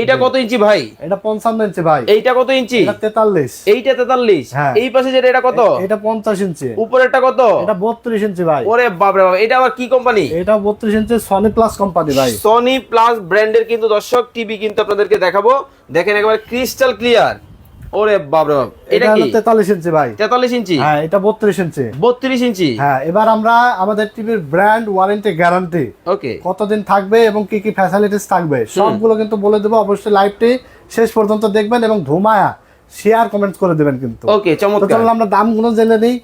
এইটা কত ইঞ্চি ভাই? এটা পঞ্চান্ন ইঞ্চি ভাই। এইটা কত ইঞ্চি? তেতাল্লিশ। এইটা তেতাল্লিশ। হ্যাঁ। এই পাশে যেটা এটা কত? এটা পঞ্চাশ ইঞ্চি। উপরেরটা কত? এটা বত্রিশ ইঞ্চি ভাই। ওরে বাপরে বাপ এটা আবার কি কোম্পানি এটা বত্রিশ ইঞ্চি সনি প্লাস কোম্পানি ভাই। সনি প্লাস ব্র্যান্ডের কিন্তু দর্শক টিভি কিন্তু আপনাদেরকে দেখাবো। দেখেন একবার ক্রিস্টাল ক্লিয়ার ওরে বাপরে বাপ। এটা কি? তেতাল্লিশ ইঞ্চি ভাই। তেতাল্লিশ ইঞ্চি? হ্যাঁ এটা বত্রিশ ইঞ্চি। বত্রিশ ইঞ্চি? হ্যাঁ এবার আমরা আমাদের টিভির ব্র্যান্ড ওয়ারেন্টি গ্যারান্টি। ওকে। কতদিন থাকবে এবং কি কি ফ্যাসিলিটিস থাকবে সবগুলো কিন্তু বলে দেবো। অবশ্যই লাইভটি শেষ পর্যন্ত দেখবেন এবং ধুমায়া শেয়ার কমেন্টস করে দেবেন কিন্তু। ওকে চমৎকার। আমরা দামগুলো জেনে নিই।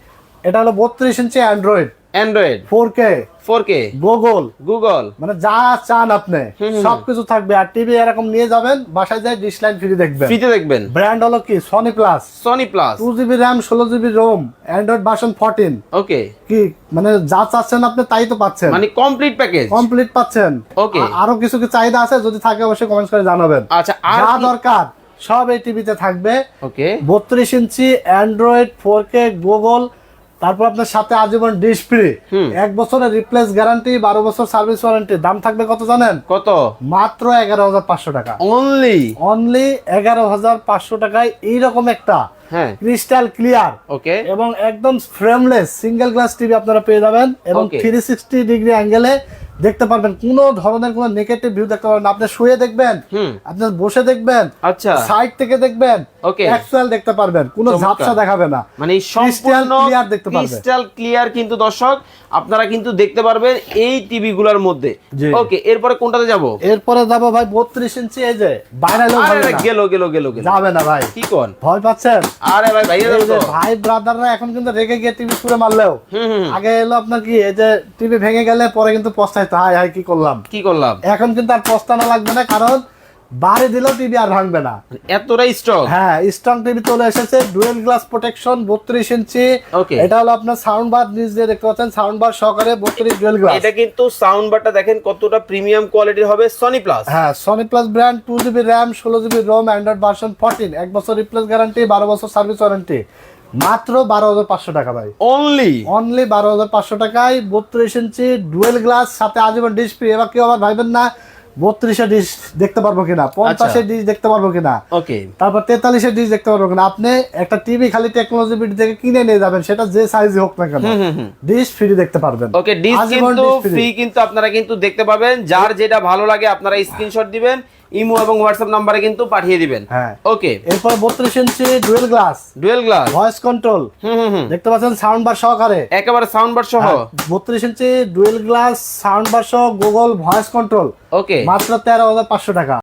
এটা হলো বত্রিশ inch android android four K four K Google Google মানে যা চান আপনি সবকিছু থাকবে। আর টিভি এরকম নিয়ে যাবেন বাসায় যায় ডিশ লাইন ফ্রি দেখবেন। ফ্রিতে দেখবেন। ব্র্যান্ড হলো কি? Sony plus Sony plus two GB RAM ষোলো GB ROM android version fourteen okay কি মানে যা চাচ্ছেন আপনি তাই তো পাচ্ছেন। মানে কমপ্লিট প্যাকেজ কমপ্লিট পাচ্ছেন. আ- আরও কিছু কি চাহিদা আছে? যদি থাকে অবশ্যই কমেন্টস করে জানাবেন। আচ্ছা আর যা দরকার সব এই টিভিতে থাকবে। ওকে বত্রিশ inch android four K Google তারপর আপনার সাথে আজীবন ফ্রি এক বছরের রিপ্লেস গ্যারান্টি বারো বছর সার্ভিস ওয়ারেন্টি দাম থাকবে কত জানেন? কত? মাত্র এগারো হাজার পাঁচশো টাকা। অনলি অনলি এগারো হাজার পাঁচশো টাকায় এইরকম একটা ক্রিস্টাল ক্লিয়ার ওকে এবং একদম ফ্রেমলেস সিঙ্গেল গ্লাস টিভি আপনারা পেয়ে যাবেন এবং থ্রি সিক্সটি ডিগ্রি অ্যাঙ্গেলে দেখতে পারবেন। কোনো ধরনের কোনো নেগেটিভ ভিউ দেখতে পারবেন। আপনি শুয়ে দেখবেন আপনি বসে দেখবেন আচ্ছা। সাইড থেকে দেখবেন Okay. অ্যাকচুয়াল দেখতে পারবেন কোনো ঝাপসা দেখাবে না। মানে সম্পূর্ণ clear দেখতে পারবে। ক্রিস্টাল ক্লিয়ার কিন্তু দর্শক আপনারা কিন্তু দেখতে পারবেন এই টিভি গুলার মধ্যে। ওকে এরপরে কোনটাতে যাব? এরপরে যাব ভাই বত্রিশ ইঞ্চি এই যে গেল গেল গেল গেল। যাবে না ভাই। কি কোন? ভয় পাচ্ছেন? আরে ভাই তো। ভাই ব্রাদাররা এখন কিন্তু রেগে গিয়ে টিভি ছুড়ে মারলেও। আগে এলো আপনার কি এই যে টিভি ভেঙে গেলে পরে কিন্তু পস্তাইতো। হাই হাই কি করলাম? কি করলাম? এখন কিন্তু আর পস্তানো লাগবে না কারণ বাড়ি দিলেও টিভি আর ভাঙবে না। এতটাই স্টক হ্যাঁ স্ট্রং টিভি চলে এসেছে ডুয়েল গ্লাস প্রোটেকশন বত্রিশ ইঞ্চি। এটা হলো আপনার সাউন্ড বার নিচ দিয়ে দেখতে পাচ্ছেন সাউন্ড বার সহকারে বত্রিশ ডুয়েল গ্লাস এটা কিন্তু সাউন্ড বারটা দেখেন কতটা প্রিমিয়াম কোয়ালিটির হবে সনি প্লাস হ্যাঁ Sony plus brand two GB RAM ষোলো GB ROM android version fourteen এক বছর রিপ্লেস গ্যারান্টি বারো বছর সার্ভিস ওয়ারেন্টি মাত্র বারো হাজার পাঁচশো টাকা ভাই। অনলি অনলি বারো হাজার পাঁচশো টাকায় বত্রিশ ইঞ্চি ডুয়েল গ্লাস সাথে আজীবন ফ্রি এবার কেউ আবার ভাইবেন না বত্রিশে ডিশ দেখতে পারব কিনা পঞ্চাশে ডিশ দেখতে পারব কিনা ওকে। তারপর তেতাল্লিশে ডিশ দেখতে পারব কিনা। আপনি একটা টিভি খালি টেকনোলজি বিট থেকে কিনে নিয়ে যাবেন সেটা যে সাইজ হোক না কেন ডিশ ফ্রি দেখতে পারবেন। ওকে ডিশ কিন্তু ফ্রি কিন্তু আপনারা কিন্তু দেখতে পাবেন। যার যেটা ভালো লাগে আপনারা স্ক্রিনশট দিবেন। ইমো এবং হোয়াটসঅ্যাপ নাম্বারে কিন্তু পাঠিয়ে দিবেন। হ্যাঁ। ওকে। এরপর বত্রিশ inch dual glass. Dual glass. Voice control. Hmm hmm hmm. দেখতে পাচ্ছেন সাউন্ড বার সহকারে। একেবারে সাউন্ড বার সহ। বত্রিশ inch dual glass sound bar সহ গুগল ভয়েস কন্ট্রোল। ওকে। মাত্র তেরো হাজার পাঁচশো টাকা।